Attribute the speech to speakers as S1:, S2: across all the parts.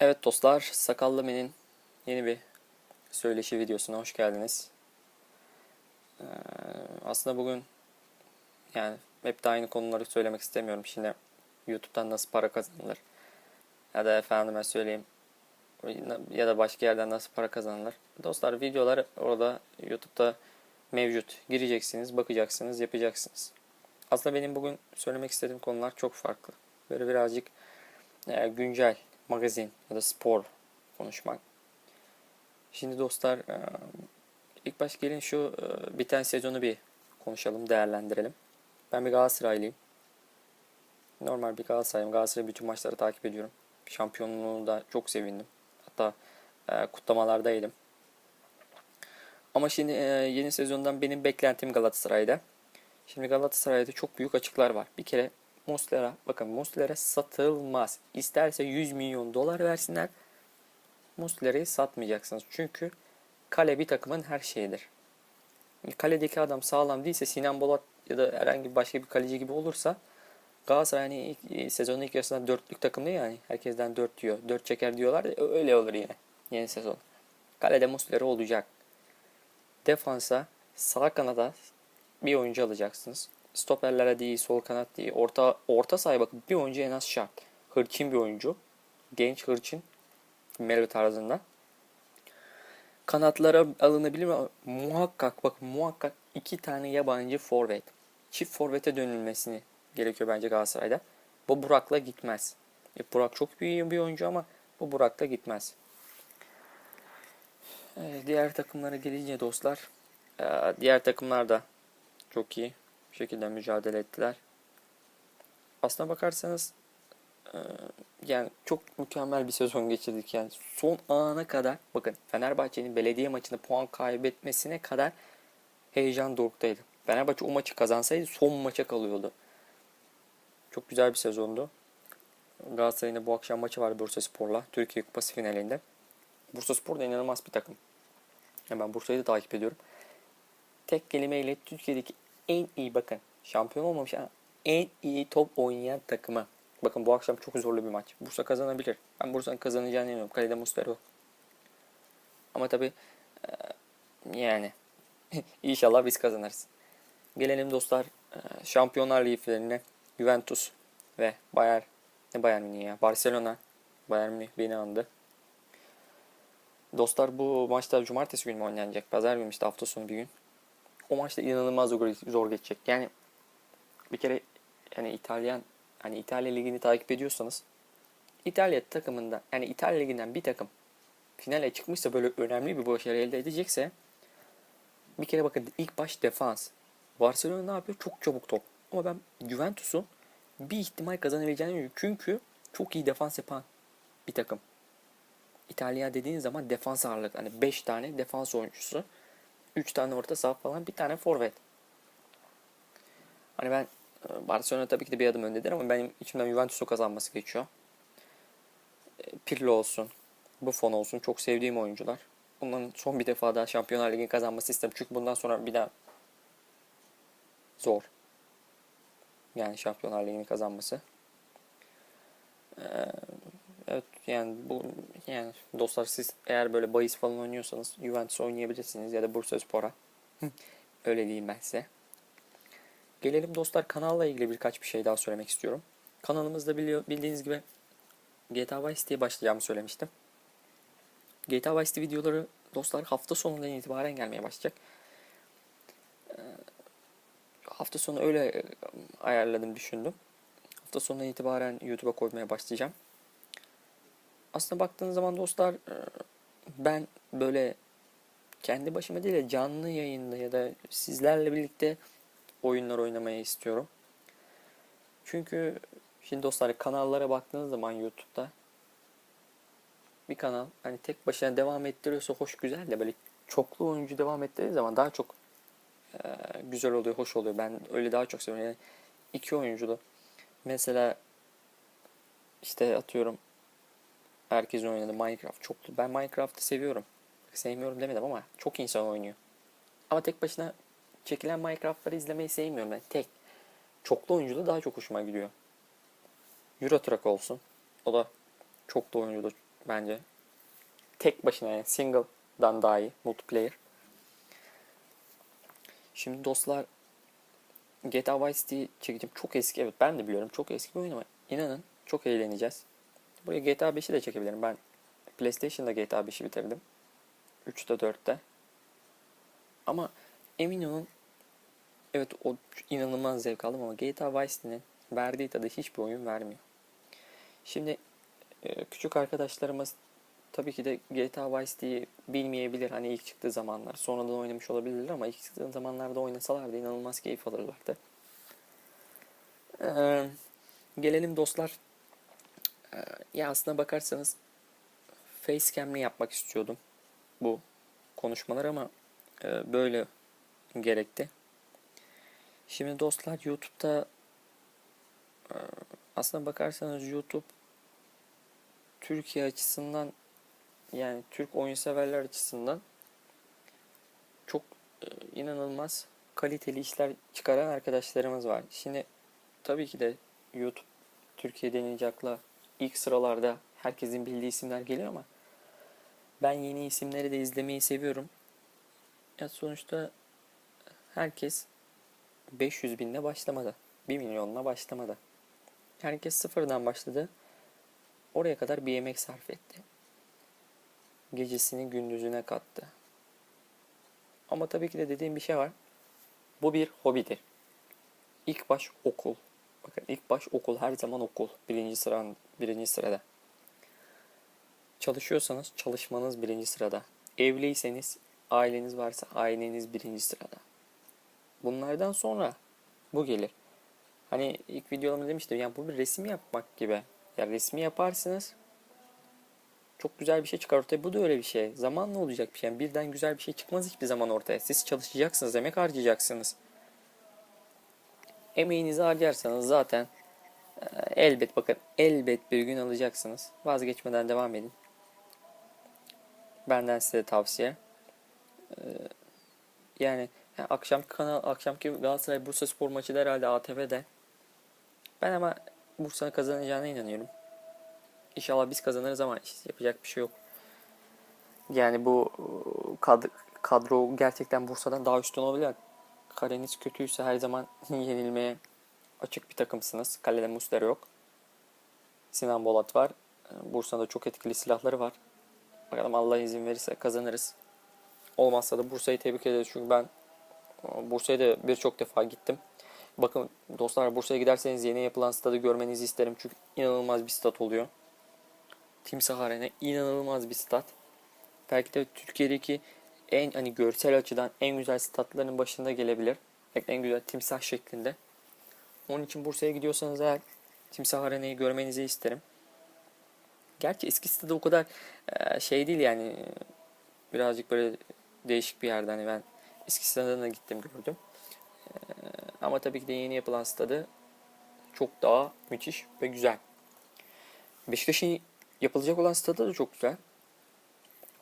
S1: Evet dostlar, Sakallı Men'in yeni bir söyleşi videosuna hoş geldiniz. Ee, aslında bugün yani hep de aynı konuları söylemek istemiyorum. Şimdi YouTube'dan nasıl para kazanılır ya da efendime söyleyeyim ya da başka yerden nasıl para kazanılır. Dostlar videolar orada YouTube'da mevcut. Gireceksiniz, bakacaksınız, yapacaksınız. Aslında benim bugün söylemek istediğim konular çok farklı. Böyle birazcık e, güncel magazin ya da spor konuşmak. Şimdi dostlar ilk baş gelin şu biten sezonu bir konuşalım, değerlendirelim. Ben bir Galatasaraylıyım. Normal bir Galatasaraylıyım. Galatasaray bütün maçları takip ediyorum. Şampiyonluğunu da çok sevindim. Hatta kutlamalardaydım. Ama şimdi yeni sezondan benim beklentim Galatasaray'da. Şimdi Galatasaray'da çok büyük açıklar var. Bir kere Muslera, bakın Muslera satılmaz. İsterse 100 milyon dolar versinler. Muslera'yı satmayacaksınız. Çünkü kale bir takımın her şeyidir. Kaledeki adam sağlam değilse Sinan Bolat ya da herhangi başka bir kaleci gibi olursa Galatasaray hani ilk, e, sezonun ilk yarısında dörtlük takımdı yani. Herkesten dört diyor. Dört çeker diyorlar da öyle olur yine. Yeni sezon. Kalede Muslera olacak. Defansa sağ kanada bir oyuncu alacaksınız. Stoperlere değil, sol kanat değil. Orta orta sahaya bakın bir oyuncu en az şart. Hırçın bir oyuncu. Genç hırçın. Melo tarzında. Kanatlara alınabilir mi? Muhakkak bak muhakkak iki tane yabancı forvet. Çift forvete dönülmesini gerekiyor bence Galatasaray'da. Bu Burak'la gitmez. E, Burak çok büyük bir oyuncu ama bu Burak'la gitmez. E, diğer takımlara gelince dostlar. E, diğer takımlar da çok iyi bir şekilde mücadele ettiler. Aslına bakarsanız e, yani çok mükemmel bir sezon geçirdik yani son ana kadar bakın Fenerbahçe'nin belediye maçında puan kaybetmesine kadar heyecan doruktaydı. Fenerbahçe o maçı kazansaydı son maça kalıyordu. Çok güzel bir sezondu. Galatasaray'ın bu akşam maçı var Bursa Spor'la Türkiye Kupası finalinde. Bursa Spor da inanılmaz bir takım. Yani ben Bursa'yı da takip ediyorum. Tek kelimeyle Türkiye'deki en iyi bakın şampiyon olmamış ama en iyi top oynayan takımı. Bakın bu akşam çok zorlu bir maç. Bursa kazanabilir. Ben Bursa'nın kazanacağını inanıyorum. Kalede Muslera. Ama tabi yani inşallah biz kazanırız. Gelelim dostlar Şampiyonlar Ligi finaline. Juventus ve Bayern ne Bayern Münih ya? Barcelona. Bayern Münih beni andı. Dostlar bu maçta cumartesi günü oynanacak? Pazar günü işte hafta sonu bir gün. O maçta inanılmaz zor, geçecek. Yani bir kere yani İtalyan hani İtalya ligini takip ediyorsanız İtalya takımında yani İtalya liginden bir takım finale çıkmışsa böyle önemli bir başarı elde edecekse bir kere bakın ilk baş defans. Barcelona ne yapıyor? Çok çabuk top. Ama ben Juventus'un bir ihtimal kazanabileceğini düşünüyorum. Çünkü çok iyi defans yapan bir takım. İtalya dediğiniz zaman defans ağırlık. Hani 5 tane defans oyuncusu. 3 tane orta saha falan bir tane forvet. Hani ben e, Barcelona tabii ki de bir adım öndedir ama benim içimden Juventus'u kazanması geçiyor. E, Pirlo olsun, Buffon olsun çok sevdiğim oyuncular. Bunların son bir defa daha Şampiyonlar Ligi'ni kazanması isterim. Çünkü bundan sonra bir daha zor. Yani Şampiyonlar Ligi'ni kazanması. Ee, evet yani bu yani dostlar siz eğer böyle bahis falan oynuyorsanız Juventus oynayabilirsiniz ya da Bursaspor'a. Öyle diyeyim ben size. Gelelim dostlar kanalla ilgili birkaç bir şey daha söylemek istiyorum. Kanalımızda biliyor, bildiğiniz gibi GTA Vice diye başlayacağımı söylemiştim. GTA Vice videoları dostlar hafta sonundan itibaren gelmeye başlayacak. Ee, hafta sonu öyle ayarladım düşündüm. Hafta sonundan itibaren YouTube'a koymaya başlayacağım. Aslında baktığınız zaman dostlar ben böyle kendi başıma değil de canlı yayında ya da sizlerle birlikte oyunlar oynamayı istiyorum. Çünkü şimdi dostlar kanallara baktığınız zaman YouTube'da bir kanal hani tek başına devam ettiriyorsa hoş güzel de böyle çoklu oyuncu devam ettirdiği zaman daha çok e, güzel oluyor, hoş oluyor. Ben öyle daha çok seviyorum. Yani iki oyunculu. Mesela işte atıyorum herkesin oynadığı Minecraft çoklu. Ben Minecraft'ı seviyorum. Sevmiyorum demedim ama çok insan oynuyor. Ama tek başına çekilen Minecraft'ları izlemeyi sevmiyorum ben. Tek. Çoklu oyunculu daha çok hoşuma gidiyor. Euro Truck olsun. O da çoklu oyunculu bence. Tek başına yani single'dan daha iyi multiplayer. Şimdi dostlar GTA Vice City çekeceğim. Çok eski evet ben de biliyorum çok eski bir oyun ama inanın çok eğleneceğiz. Buraya GTA 5'i de çekebilirim. Ben PlayStation'da GTA 5'i bitirdim. 3'te 4'te. Ama emin olun evet o inanılmaz zevk aldım ama GTA Vice City'nin verdiği tadı hiçbir oyun vermiyor. Şimdi e, küçük arkadaşlarımız tabii ki de GTA Vice City'yi bilmeyebilir. Hani ilk çıktığı zamanlar. Sonradan oynamış olabilirler ama ilk çıktığı zamanlarda oynasalardı inanılmaz keyif alırlardı. Ee, gelelim dostlar. Ee, ya aslına bakarsanız facecam'le yapmak istiyordum bu konuşmalar ama e, böyle gerekti. Şimdi dostlar YouTube'da e, aslına bakarsanız YouTube Türkiye açısından yani Türk oyun severler açısından çok e, inanılmaz kaliteli işler çıkaran arkadaşlarımız var. Şimdi tabii ki de YouTube Türkiye akla ilk sıralarda herkesin bildiği isimler geliyor ama ben yeni isimleri de izlemeyi seviyorum. Ya sonuçta herkes 500 binle başlamadı. 1 milyonla başlamadı. Herkes sıfırdan başladı. Oraya kadar bir emek sarf etti. Gecesini gündüzüne kattı. Ama tabii ki de dediğim bir şey var. Bu bir hobidir. İlk baş okul. Bakın ilk baş okul her zaman okul. Birinci sıra birinci sırada. Çalışıyorsanız çalışmanız birinci sırada. Evliyseniz aileniz varsa aileniz birinci sırada. Bunlardan sonra bu gelir. Hani ilk videolarımda demiştim yani bu bir resim yapmak gibi. Ya resmi yaparsınız çok güzel bir şey çıkar ortaya. Bu da öyle bir şey. Zamanla olacak bir şey. Yani birden güzel bir şey çıkmaz hiçbir zaman ortaya. Siz çalışacaksınız, emek harcayacaksınız. Emeğinizi harcarsanız zaten e, elbet bakın elbet bir gün alacaksınız. Vazgeçmeden devam edin. Benden size tavsiye. E, yani, yani akşamki kanal, akşamki Galatasaray Bursa Spor maçı da herhalde ATV'de. Ben ama Bursa'nın kazanacağına inanıyorum. İnşallah biz kazanırız ama yapacak bir şey yok. Yani bu kadro, kadro gerçekten Bursa'dan daha üstün olabilir. Kaleniz kötüyse her zaman yenilmeye açık bir takımsınız. Kalede Muslera yok. Sinan Bolat var. Bursa'da çok etkili silahları var. Bakalım Allah izin verirse kazanırız. Olmazsa da Bursa'yı tebrik ederiz. Çünkü ben Bursa'ya da birçok defa gittim. Bakın dostlar Bursa'ya giderseniz yeni yapılan stadı görmenizi isterim. Çünkü inanılmaz bir stat oluyor. Timsah Arena inanılmaz bir stat. Belki de Türkiye'deki en hani görsel açıdan en güzel statların başında gelebilir. En güzel timsah şeklinde. Onun için Bursa'ya gidiyorsanız eğer Timsah Arena'yı görmenizi isterim. Gerçi eski stadı o kadar şey değil yani birazcık böyle değişik bir yerde hani ben eski stadına gittim gördüm. Ama tabii ki de yeni yapılan stadı çok daha müthiş ve güzel. Beşiktaş'ın yapılacak olan stadı da çok güzel.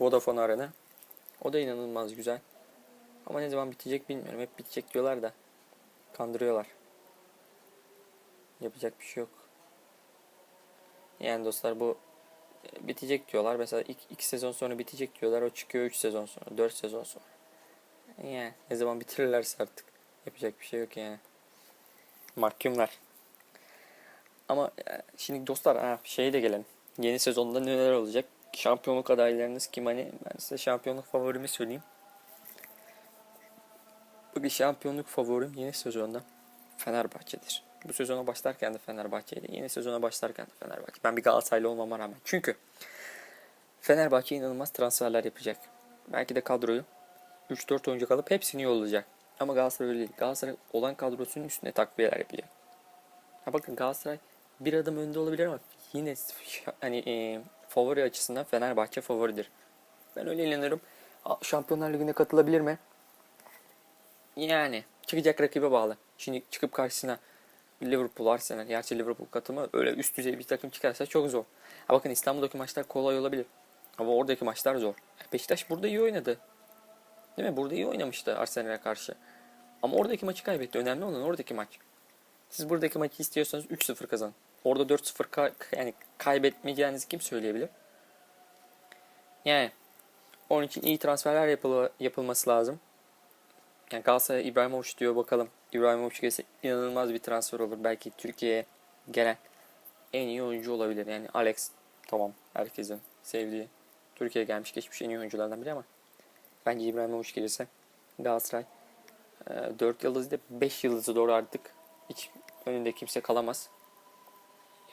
S1: Vodafone Arena. O da inanılmaz güzel. Ama ne zaman bitecek bilmiyorum. Hep bitecek diyorlar da kandırıyorlar. Yapacak bir şey yok. Yani dostlar bu e, bitecek diyorlar. Mesela iki, iki sezon sonra bitecek diyorlar. O çıkıyor 3 sezon sonra, 4 sezon sonra. Yani ne zaman bitirirlerse artık. Yapacak bir şey yok yani. Mahkumlar. Ama e, şimdi dostlar ha, şeye de gelelim. Yeni sezonda neler olacak? Şampiyonluk adaylarınız kim? Hani ben size şampiyonluk favorimi söyleyeyim. Bugün şampiyonluk favorim yeni sezonda Fenerbahçe'dir. Bu sezona başlarken de Fenerbahçe'ydi. Yeni sezona başlarken de Fenerbahçe. Ben bir Galatasaraylı olmama rağmen. Çünkü Fenerbahçe inanılmaz transferler yapacak. Belki de kadroyu 3-4 oyuncu alıp hepsini yollayacak. Ama Galatasaray öyle değil. Galatasaray olan kadrosunun üstüne takviyeler yapacak. Ha bakın Galatasaray bir adım önde olabilir ama yine hani e, favori açısından Fenerbahçe favoridir. Ben öyle inanıyorum. Şampiyonlar Ligi'ne katılabilir mi? Yani çıkacak rakibe bağlı. Şimdi çıkıp karşısına Liverpool, Arsenal, gerçi Liverpool katılma öyle üst düzey bir takım çıkarsa çok zor. Ha bakın İstanbul'daki maçlar kolay olabilir. Ama oradaki maçlar zor. Beşiktaş burada iyi oynadı. Değil mi? Burada iyi oynamıştı Arsenal'e karşı. Ama oradaki maçı kaybetti. Önemli olan oradaki maç. Siz buradaki maçı istiyorsanız 3-0 kazan. Orada 4-0 kay yani kaybetmeyeceğinizi kim söyleyebilir? Yani onun için iyi transferler yapılı, yapılması lazım. Yani Galatasaray İbrahimovic diyor bakalım. İbrahimovic gelse inanılmaz bir transfer olur. Belki Türkiye'ye gelen en iyi oyuncu olabilir. Yani Alex tamam herkesin sevdiği Türkiye'ye gelmiş geçmiş en iyi oyunculardan biri ama bence İbrahimovic gelirse Galatasaray 4 yıldız değil 5 yıldızı doğru artık hiç önünde kimse kalamaz.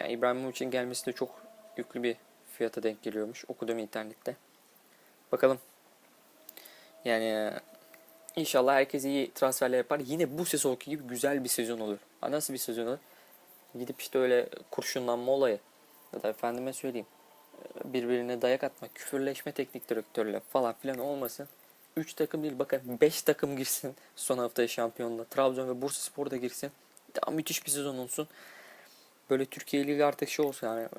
S1: Yani İbrahimovic'in gelmesi de çok yüklü bir fiyata denk geliyormuş. Okudum internette. Bakalım. Yani inşallah herkes iyi transferler yapar. Yine bu sezonki gibi güzel bir sezon olur. Ha, nasıl bir sezon olur? Gidip işte öyle kurşunlanma olayı. Ya da efendime söyleyeyim. Birbirine dayak atma, küfürleşme teknik direktörle falan filan olmasın. 3 takım değil bakın 5 takım girsin son haftaya şampiyonla. Trabzon ve Bursaspor da girsin. Daha müthiş bir sezon olsun. Böyle Türkiye Ligi artık şey olsun yani e,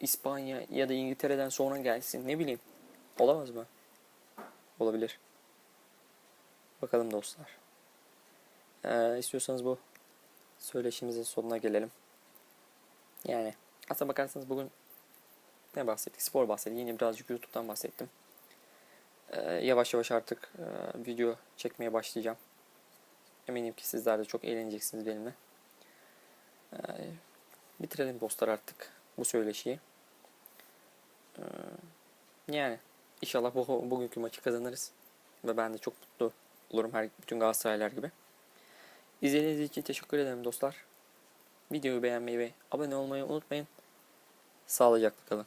S1: İspanya ya da İngiltere'den sonra gelsin ne bileyim. Olamaz mı? Olabilir. Bakalım dostlar. Ee, istiyorsanız bu söyleşimizin sonuna gelelim. Yani aslına bakarsanız bugün ne bahsettik? Spor bahsettik. Yine birazcık YouTube'dan bahsettim. Ee, yavaş yavaş artık e, video çekmeye başlayacağım. Eminim ki sizler de çok eğleneceksiniz benimle. Ee, bitirelim dostlar artık bu söyleşiyi. Ee, yani inşallah bu, bugünkü maçı kazanırız. Ve ben de çok mutlu olurum her bütün Galatasaraylar gibi. İzlediğiniz için teşekkür ederim dostlar. Videoyu beğenmeyi ve abone olmayı unutmayın. Sağlıcakla kalın.